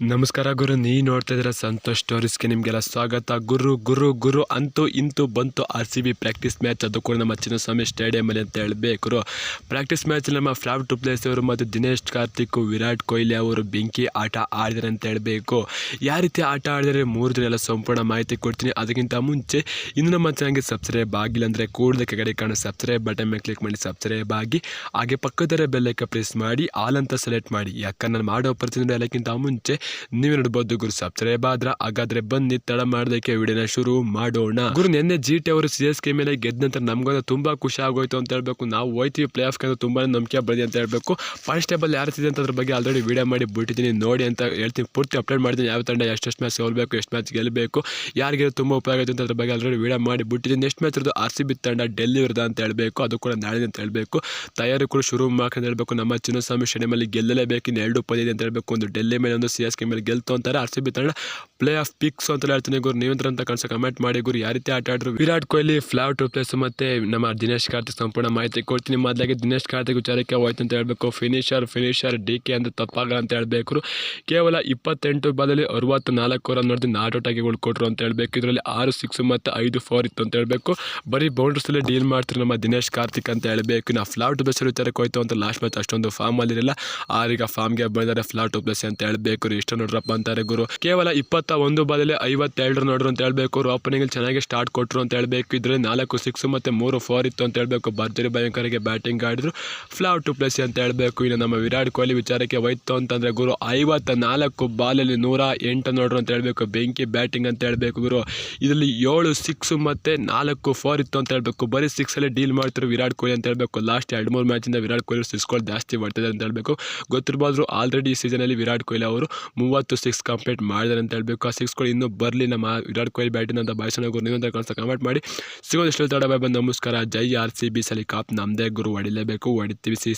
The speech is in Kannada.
ನಮಸ್ಕಾರ ಗುರು ನೀ ನೋಡ್ತಾ ಇದ್ದೀರಾ ಸಂತೋಷ್ ಸ್ಟೋರೀಸ್ಗೆ ನಿಮಗೆಲ್ಲ ಸ್ವಾಗತ. ಗುರು ಗುರು ಗುರು ಅಂತೂ ಇಂತೂ ಬಂತು R C B practice match ಅದು ಕೂಡ ನಮ್ಮ ಚಿನ್ನಸ್ವಾಮಿ ಸ್ಟೇಡಿಯಮಲ್ಲಿ ಅಂತ ಹೇಳಬೇಕು. ಪ್ರಾಕ್ಟೀಸ್ ಮ್ಯಾಚ್ ನಮ್ಮ ಫ್ಲಾವ್ ಟು ಪ್ಲೇಸ್ ಅವರು ಮತ್ತು ದಿನೇಶ್ ಕಾರ್ತಿಕ್, ವಿರಾಟ್ ಕೊಹ್ಲಿ ಅವರು ಬೆಂಕಿ ಆಟ ಆಡಿದರೆ ಅಂತ ಹೇಳಬೇಕು. ಯಾವ ರೀತಿ ಆಟ ಆಡಿದರೆ ಮೂರು ದಿನ ಎಲ್ಲ ಸಂಪೂರ್ಣ ಮಾಹಿತಿ ಕೊಡ್ತೀನಿ. ಅದಕ್ಕಿಂತ ಮುಂಚೆ ಇನ್ನು ನಮ್ಮ ಚಾನಲ್ಗೆ ಸಬ್ಸ್ಕ್ರೈಬ್ ಆಗಿಲ್ಲ ಅಂದರೆ ಕೂಡಲೇ ಕೆಳಗಡೆ ಕಾಣೋ ಸಬ್ಸ್ಕ್ರೈಬ್ ಬಟನ್ ಮೇಲೆ ಕ್ಲಿಕ್ ಮಾಡಿ ಸಬ್ಸ್ಕ್ರೈಬ್ ಆಗಿ, ಹಾಗೆ ಪಕ್ಕದರೆ ಬೆಲ್ಲೈಕ ಪ್ರೆಸ್ ಮಾಡಿ ಆಲ್ ಅಂತ ಸೆಲೆಕ್ಟ್ ಮಾಡಿ. ಯಾಕಂದ್ರೆ ನಾನು ಮಾಡೋ ಪ್ರತಿನಿಧಿ ಎಲ್ಲಕ್ಕಿಂತ ಮುಂಚೆ ನೀವು ನೋಡ್ಬೋದು ಗುರು ಸಬ್ಸ್ಕ್ರೈಬ್ ಆದ್ರ ಹಾಗಾದ್ರೆ ಬನ್ನಿ ತಡ ಮಾಡೋದಕ್ಕೆ ವಿಡಿಯೋನ ಶುರು ಮಾಡೋಣ. ಗುರು, ನಿನ್ನೆ ಜಿ ಟಿ ಅವರು ಸಿ ಎಸ್ ಕೆ ಮೇಲೆ ಗೆದ್ದ ನಂತರ ನಮ್ಗೊಂದು ತುಂಬಾ ಖುಷಿ ಆಗೋಯ್ತು ಅಂತ ಹೇಳ್ಬೇಕು. ನಾವು ಹೋಯ್ತೀವಿ ಪ್ಲೇ ಆಫ್ಗೆ ತುಂಬಾ ನಂಬಿಕೆ ಬಂದಿ ಅಂತ ಹೇಳ್ಬೇಕು. ಫಸ್ಟ್ ಟೇಬಲ್ ಯಾರಿದೆ ಅಂತ ಅದ್ರ ಬಗ್ಗೆ ಆಲ್ರೆಡಿ ವಿಡಿಯೋ ಮಾಡಿ ಬಿಟ್ಟಿದ್ದೀನಿ. ನೋಡಿ ಅಂತ ಹೇಳ್ತೀನಿ. ಪೂರ್ತಿ ಅಪ್ಲೋಡ್ ಮಾಡ್ತೀನಿ ಯಾವ ತಂಡ ಎಷ್ಟೆಷ್ಟು ಮ್ಯಾಚ್ ಸೋಲ್ಬೇಕು, ಎಷ್ಟು ಮ್ಯಾಚ್ ಗೆಲ್ಲಬೇಕು ಯಾರಿಗೆ ತುಂಬ ಉಪಯೋಗ ಆಯ್ತು ಅಂತ ಅದ್ರ ಬಗ್ಗೆ ಆಲ್ರೆಡಿ ವಿಡಿಯೋ ಮಾಡಿ ಬಿಟ್ಟಿದ್ದೀನಿ. ನೆಕ್ಸ್ಟ್ ಮ್ಯಾಚ್ ಇರೋದು ಆರ್ ಸಿ ಬಿ ತಂಡ ಡೆಲ್ಲಿ ಇರೋದು ಅಂತ ಹೇಳಬೇಕು. ಅದು ಕೂಡ ನಾಳೆ ಅಂತ ಹೇಳಬೇಕು. ತಯಾರಿ ಕೂಡ ಶುರು ಮಾಡ್ಕೊಂಡು ಹೇಳಬೇಕು. ನಮ್ಮ ಚಿನ್ನಸ್ವಾಮಿ ಸ್ಟೇಡಿಯಮಲ್ಲಿ ಗೆಲ್ಲಲೇಬೇಕು. ಇನ್ನು ಎರಡು ಪದ ಇದೆ ಅಂತ ಹೇಳಬೇಕು. ಒಂದು ಡೆಲ್ಲಿ ಮೇಲೆ ಒಂದು ಸಿ ಎಸ್ ಕೆ ಮೇಲೆ ಗೆಲ್ತು ಅಂತಾರೆ. ಆರ್ ಸಿ ಬಿ ತಂಡ ಪ್ಲೇ ಆಫ್ ಪಿಕ್ಸ್ ಅಂತ ಹೇಳ್ತೀನಿ ಗುರು. ನೀವಂತರ ಅಂತ ಕನ್ಸ ಕಮೆಂಟ್ ಮಾಡಿ ಗುರು. ಯಾವ ರೀತಿ ಆಟ ಆಡಿದ್ರು? Virat Kohli Faf du Plessis ಮತ್ತೆ ನಮ್ಮ ದಿನೇಶ್ ಕಾರ್ತಿಕ್ ಸಂಪೂರ್ಣ ಮಾಹಿತಿ ಕೊಡ್ತೀನಿ. ಮೊದಲಾಗಿ ದಿನೇಶ್ ಕಾರ್ತಿಕ್ ವಿಚಾರಕ್ಕೆ ಹೋಯ್ತು ಅಂತ ಹೇಳಬೇಕು. ಫಿನಿಷರ್ ಫಿನಿಷರ್ ಡಿ ಕೆ ಅಂತ ತಪ್ಪಾಗ ಅಂತ ಹೇಳಬೇಕು ಕೇವಲ ಇಪ್ಪತ್ತೆಂಟು ಬದಲಿ ಅರವತ್ತು ನಾಲ್ಕು ರನ್ ನೋಡಿದ್ರೆ ನಾಟ್ ಔಟ್ ಆಗಿ ಕೊಟ್ಟರು ಅಂತ ಹೇಳಬೇಕು. ಇದರಲ್ಲಿ ಆರು ಸಿಕ್ಸ್ ಮತ್ತು ಐದು ಫೋರ್ ಇತ್ತು ಅಂತ ಹೇಳಬೇಕು. ಬರೀ ಬೌಂಡ್ರಸಲ್ಲಿ ಡೀಲ್ ಮಾಡ್ತಾರೆ ನಮ್ಮ ದಿನೇಶ್ ಕಾರ್ತಿಕ್ ಅಂತ ಹೇಳಬೇಕು. ನಾವು ಫ್ಲಾಟ್ ಪ್ಲೇಸ್ ವಿಚಾರಕ್ಕೆ ಹೋಯ್ತು ಅಂತ ಲಾಸ್ಟ್ ಮ್ಯಾಚ್ ಅಷ್ಟೊಂದು ಫಾರ್ಮ್ ಅಲ್ಲಿರಲ್ಲ ಆರೀಗ ಫಾರ್ಮ್ಗೆ ಬಂದರೆ ಫ್ಲಾಟ್ ಪ್ಲೇಸ್ ಅಂತ ಹೇಳಬೇಕು ನೋಡ್ರಪ್ಪ ಅಂತಾರೆ ಗುರು. ಕೇವಲ ಇಪ್ಪತ್ತ ಒಂದು ಬದಲಿ ಐವತ್ತೆರಡು ನೋಡ್ರು ಅಂತ ಹೇಳಬೇಕು. ಓಪನಿಂಗ್ ಚೆನ್ನಾಗಿ ಸ್ಟಾರ್ಟ್ ಕೊಟ್ಟರು ಅಂತ ಹೇಳಬೇಕು. ಇದರಲ್ಲಿ ನಾಲ್ಕು ಸಿಕ್ಸ್ ಮತ್ತು ಮೂರು ಫೋರ್ ಇತ್ತು ಅಂತ ಹೇಳಬೇಕು. ಭರ್ಜರಿ ಭಯಂಕರಿಗೆ ಬ್ಯಾಟಿಂಗ್ ಆಡಿದ್ರು. ಫ್ಲಾವ್ ಟು ಪ್ಲಸ್ ಅಂತ ಹೇಳಬೇಕು. ಇನ್ನು ನಮ್ಮ ವಿರಾಟ್ ಕೊಹ್ಲಿ ವಿಚಾರಕ್ಕೆ ಹೋಯ್ತು ಅಂತಂದರೆ ಗುರು, ಐವತ್ತ ನಾಲ್ಕು ಬಾಲಲ್ಲಿ ನೂರ ಎಂಟು ನೋಡ್ರು ಅಂತ ಹೇಳಬೇಕು. ಬೆಂಕಿ ಬ್ಯಾಟಿಂಗ್ ಅಂತ ಹೇಳಬೇಕು ಗುರು. ಇದರಲ್ಲಿ ಏಳು ಸಿಕ್ಸ್ ಮತ್ತು ನಾಲ್ಕು ಫೋರ್ ಇತ್ತು ಅಂತ ಹೇಳಬೇಕು. ಬರೀ ಸಿಕ್ಸಲ್ಲಿ ಡೀಲ್ ಮಾಡ್ತಿರೋ ವಿರಾಟ್ ಕೊಹ್ಲಿ ಅಂತ ಹೇಳಬೇಕು. ಲಾಸ್ಟ್ ಎರಡು ಮೂರು ಮ್ಯಾಚಿಂದ ವಿರಾಟ್ ಕೊಹ್ಲಿ ಸಿಕ್ಸ್ಗಳು ಜಾಸ್ತಿ ಬರ್ತದೆ ಅಂತ ಹೇಳಬೇಕು. ಗೊತ್ತಿರ್ಬೋದು ಆಲ್ರೆಡಿ ಈ ಸೀಸನಲ್ಲಿ ವಿರಾಟ್ ಕೊಹ್ಲಿ ಅವರು ಮೂವತ್ತು ಸಿಕ್ಸ್ ಕಂಪ್ಲೀಟ್ ಮಾಡಿದ್ದಾರೆ ಅಂತ ಹೇಳಬೇಕು. ಆ ಸಿಕ್ಸ್ಗಳು ಇನ್ನೂ ಬರಲಿ, ನಮ್ಮ ವಿರಾಟ್ ಕೊಹ್ಲಿ ಅಂತ ಭಾಷಣ ಗುರು ನೀವಂತ ಕಾಣಿಸ್ತಾ ಕಮೆಂಟ್ ಮಾಡಿ ಸಿಗೋದು ಇಷ್ಟು ತಡ ಬಾಯ್ ಬಂದು ನಮಸ್ಕಾರ. ಜೈ ಆರ್ ಸಿ ಬಿ ಸಲಿ ಕಾಪ್. ನಮ್ಮದೇ ಗುರು, ಹೊಡಿಲೇಬೇಕು. ಹೊಡಿತೀವಿ ಸಿ